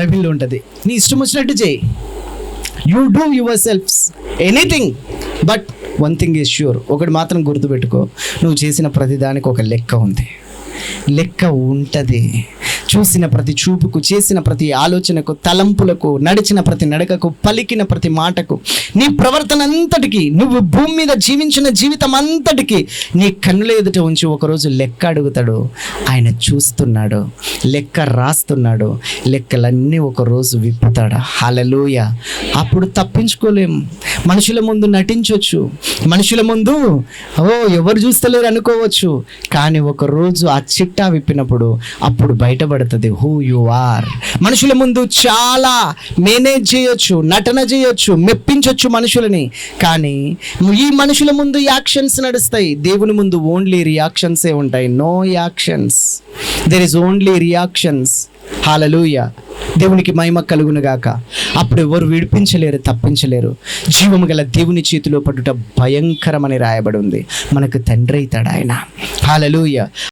బైబిల్లో ఉంటుంది. నీ ఇష్టం వచ్చినట్టు చేయి. You do yourselves anything but one thing is sure ఒకటి మాత్రం గుర్తుపెట్టుకో. నువ్వు చేసిన ప్రతిదానికి ఒక లెక్క ఉంది. లెక్క ఉంటుంది. చూసిన ప్రతి చూపుకు చేసిన ప్రతి ఆలోచనకు తలంపులకు నడిచిన ప్రతి నడకకు పలికిన ప్రతి మాటకు నీ ప్రవర్తన అంతటికి నువ్వు భూమి మీద జీవించిన జీవితం అంతటికి నీ కన్నుల ఎదుట ఉంచి ఒకరోజు లెక్క అడుగుతాడు. ఆయన చూస్తున్నాడు లెక్క రాస్తున్నాడు లెక్కలన్నీ ఒకరోజు విప్పుతాడు. హలలోయ అప్పుడు తప్పించుకోలేం. మనుషుల ముందు నటించవచ్చు మనుషుల ముందు ఓ ఎవరు చూస్తలేరు అనుకోవచ్చు. కానీ ఒక రోజు ఆ చిట్టా విప్పినప్పుడు అప్పుడు కనబడుతుంది. హూ యు ఆర్ మనుషుల ముందు చాలా మేనేజ్ చేయొచ్చు నటన చేయొచ్చు మెప్పించవచ్చు మనుషులని. కానీ ఈ మనుషుల ముందు యాక్షన్స్ నడుస్తాయి. దేవుని ముందు ఓన్లీ రియాక్షన్సే ఉంటాయి. No actions there is only reactions hallelujah దేవునికి మహిమ కలుగును గాక. అప్పుడు ఎవరు విడిపించలేరు తప్పించలేరు. జీవము గల దేవుని చేతిలో పడుట భయంకరమని రాయబడి ఉంది. మనకు తండ్రి అవుతాడు ఆయన. హాలలుయ